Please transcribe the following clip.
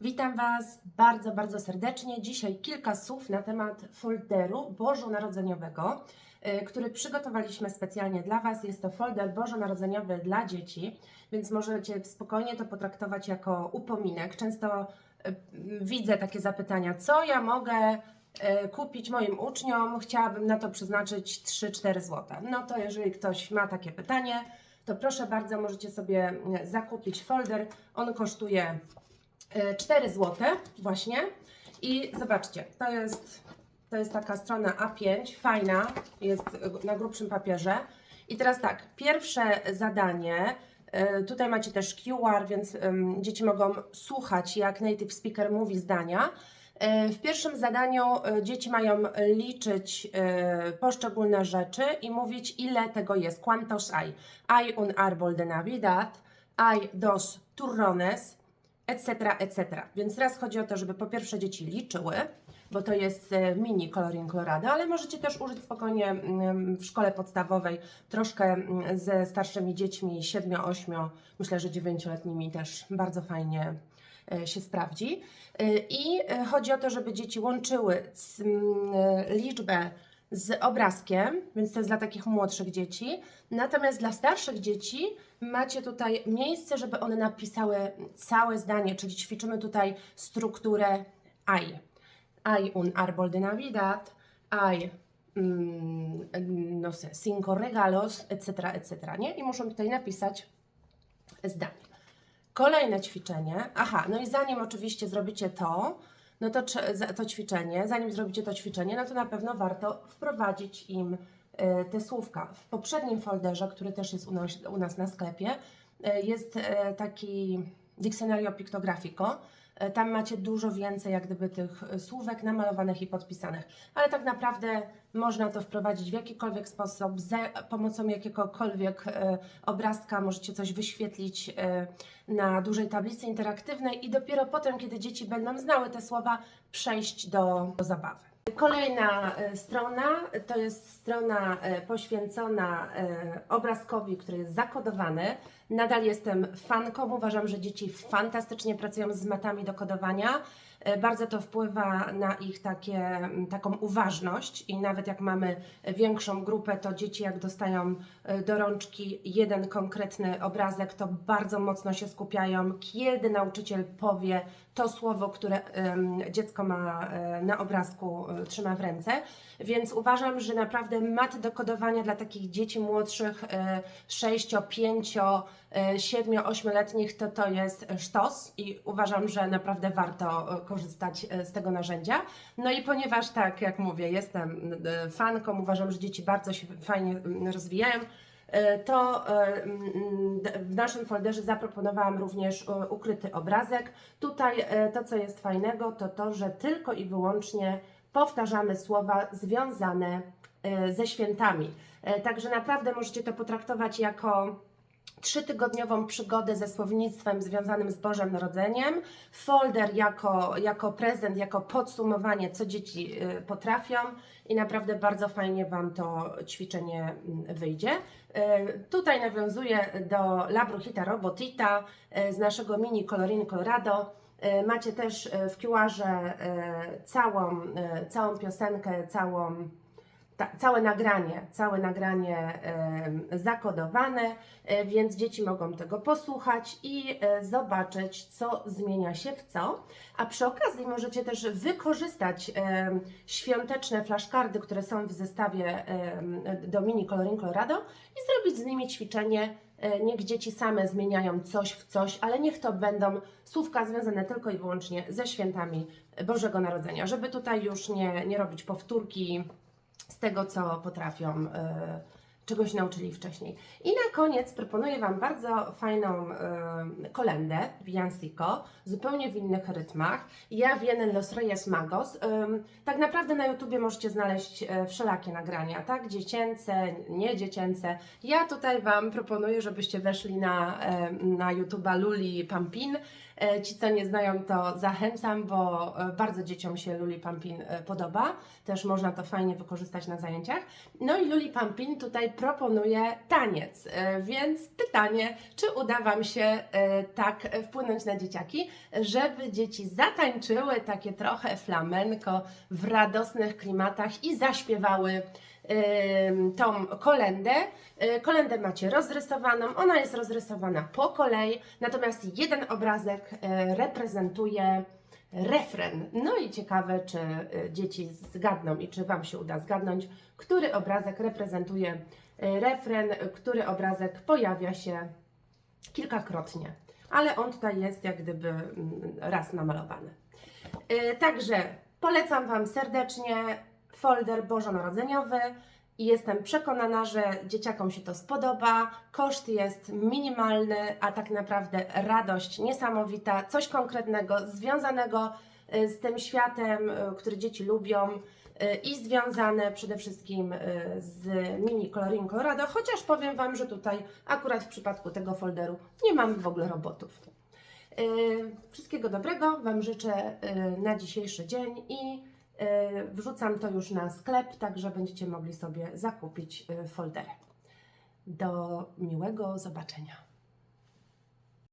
Witam Was bardzo, bardzo serdecznie. Dzisiaj kilka słów na temat folderu bożonarodzeniowego, y, który przygotowaliśmy specjalnie dla Was. Jest to folder bożonarodzeniowy dla dzieci, więc możecie spokojnie to potraktować jako upominek. Często y, widzę takie zapytania, co ja mogę y, kupić moim uczniom, chciałabym na to przeznaczyć 3-4 zł. No to jeżeli ktoś ma takie pytanie, to proszę bardzo, możecie sobie zakupić folder. On kosztuje e, 4 zł właśnie. I zobaczcie, to jest, to jest taka strona A5, fajna, jest na grubszym papierze. I teraz tak, pierwsze zadanie, e, tutaj macie też QR, więc dzieci mogą słuchać, jak native speaker mówi zdania. E, W pierwszym zadaniu e, dzieci mają liczyć e, poszczególne rzeczy i mówić, ile tego jest. ¿Cuántos hay? Hay un árbol de Navidad, hay dos turrones, etc., etc. Więc teraz chodzi o to, żeby po pierwsze dzieci liczyły, bo to jest e, mini coloring colorado, ale możecie też użyć spokojnie mm, w szkole podstawowej, troszkę mm, ze starszymi dziećmi, 7-8, myślę, że 9-letnimi też bardzo fajnie e, się sprawdzi. E, I chodzi o to, żeby dzieci łączyły c- m, e, liczbę z obrazkiem, więc to jest dla takich młodszych dzieci. Natomiast dla starszych dzieci macie tutaj miejsce, żeby one napisały całe zdanie, czyli ćwiczymy tutaj strukturę hay. Hay un árbol de Navidad, hay mm, no sé, cinco regalos, etc., etc., nie? I muszą tutaj napisać zdanie. Kolejne ćwiczenie. Aha, no i zanim oczywiście zrobicie to, no to, to ćwiczenie, zanim zrobicie to ćwiczenie, no to na pewno warto wprowadzić im e, te słówka. W poprzednim folderze, który też jest u nas, u nas na sklepie, e, jest e, taki Diccionario Pictografico. E, Tam macie dużo więcej jak gdyby tych e, słówek namalowanych i podpisanych, ale tak naprawdę można to wprowadzić w jakikolwiek sposób, za pomocą jakiegokolwiek e, obrazka możecie coś wyświetlić na dużej tablicy interaktywnej i dopiero potem, kiedy dzieci będą znały te słowa, przejść do, do zabawy. Kolejna strona to jest strona poświęcona obrazkowi, który jest zakodowany. Nadal jestem fanką, uważam, że dzieci fantastycznie pracują z matami do kodowania. E, Bardzo to wpływa na ich takie, taką uważność i nawet jak mamy większą grupę, to dzieci jak dostają e, do rączki jeden konkretny obrazek, to bardzo mocno się skupiają, kiedy nauczyciel powie to słowo, które dziecko ma e, na obrazku, trzyma w ręce. Więc uważam, że naprawdę mat do kodowania dla takich dzieci młodszych, e, 6, 5, 7, 8-letnich, to to jest sztos i uważam, że naprawdę warto e, korzystać e, z tego narzędzia. No i ponieważ tak, jak mówię, jestem e, fanką, uważam, że dzieci bardzo się fajnie mm, rozwijają, e, to e, mm, w naszym folderze zaproponowałam również e, ukryty obrazek. Tutaj e, to, co jest fajnego, to to, że tylko i wyłącznie powtarzamy słowa związane e, ze świętami. E, Także naprawdę możecie to potraktować jako trzytygodniową przygodę ze słownictwem związanym z Bożym Narodzeniem, folder jako, jako prezent, jako podsumowanie, co dzieci y, potrafią i naprawdę bardzo fajnie Wam to ćwiczenie mm, wyjdzie. Y, Tutaj nawiązuję do La Brujita Robotita y, z naszego mini Colorin Colorado. Macie też w y, całą, całą piosenkę, całą ta, całe nagranie, całe nagranie zakodowane, e, więc dzieci mogą tego posłuchać i e, zobaczyć, co zmienia się w co. A przy okazji możecie też wykorzystać świąteczne flashcardy, które są w zestawie do Mini Coloring Colorado i zrobić z nimi ćwiczenie. E, Niech dzieci same zmieniają coś w coś, ale niech to będą słówka związane tylko i wyłącznie ze świętami Bożego Narodzenia, żeby tutaj już nie, nie robić powtórki z tego, co potrafią, e, czego się nauczyli wcześniej. I na koniec proponuję Wam bardzo fajną e, kolendę, Villancico, zupełnie w innych rytmach. Ja vienen los Reyes Magos. Em, tak naprawdę na YouTubie możecie znaleźć e, wszelakie nagrania, tak? Dziecięce, nie dziecięce. Ja tutaj Wam proponuję, żebyście weszli na, e, na YouTuba Luli Pampin. E, Ci, co nie znają, to zachęcam, bo e, bardzo dzieciom się Luli Pampin podoba. Też można to fajnie wykorzystać na zajęciach. No i Luli Pampin tutaj proponuje taniec. Więc pytanie, czy uda Wam się e, tak wpłynąć na dzieciaki, żeby dzieci zatańczyły takie trochę flamenko w radosnych klimatach i zaśpiewały tą kolendę. E, Kolendę macie rozrysowaną, ona jest rozrysowana po kolei, natomiast jeden obrazek e, reprezentuje refren. No i ciekawe, czy dzieci zgadną i czy Wam się uda zgadnąć, który obrazek reprezentuje refren, który obrazek pojawia się kilkakrotnie. Ale on tutaj jest jak gdyby mm, raz namalowany. E, Także polecam Wam serdecznie folder bożonarodzeniowy i jestem przekonana, że dzieciakom się to spodoba. Koszt jest minimalny, a tak naprawdę radość niesamowita, coś konkretnego związanego e, z tym światem, który dzieci lubią i związane przede wszystkim e, z mini Coloring Colorado, chociaż powiem Wam, że tutaj akurat w przypadku tego folderu nie mamy w ogóle robotów. E, Wszystkiego dobrego Wam życzę na dzisiejszy dzień i wrzucam to już na sklep, także będziecie mogli sobie zakupić foldery. Do miłego zobaczenia.